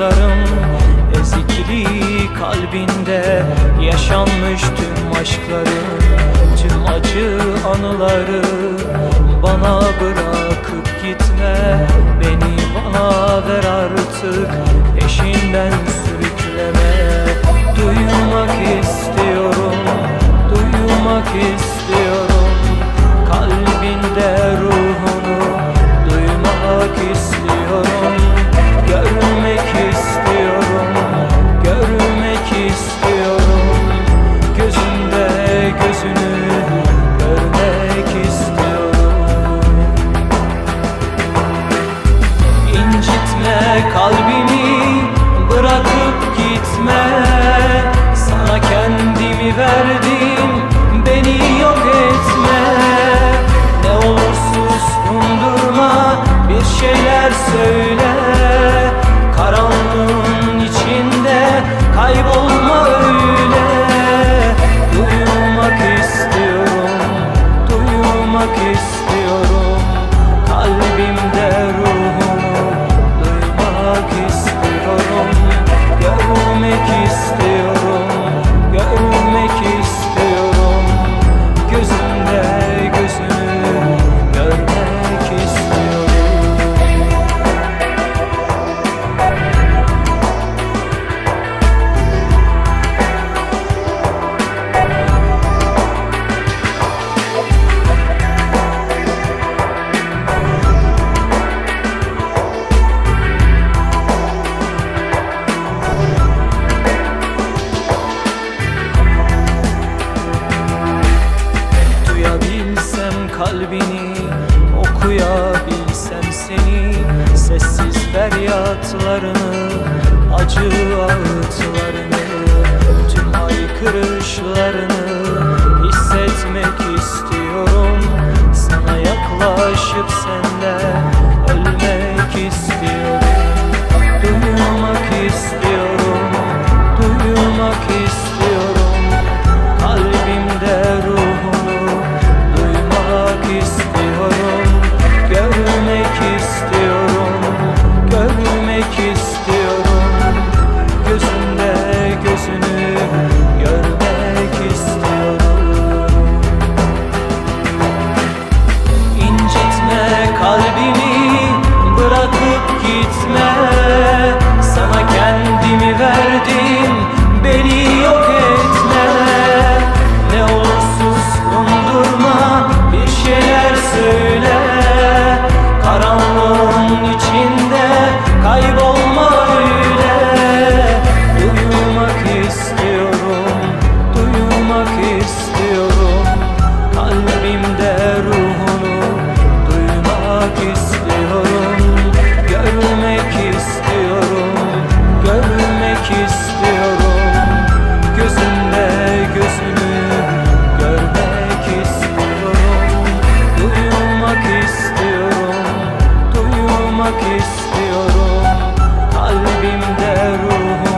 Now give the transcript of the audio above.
aşklarım Ezikli kalbinde yaşanmış tüm aşkları Tüm acı anıları bana bırak. say. kalbini Okuyabilsem seni Sessiz feryatlarını Acı ağıtlarını Tüm haykırışlarını Hissetmek istiyorum. Sana yaklaşıp sen smell. istiyorum Kalbimde ruhum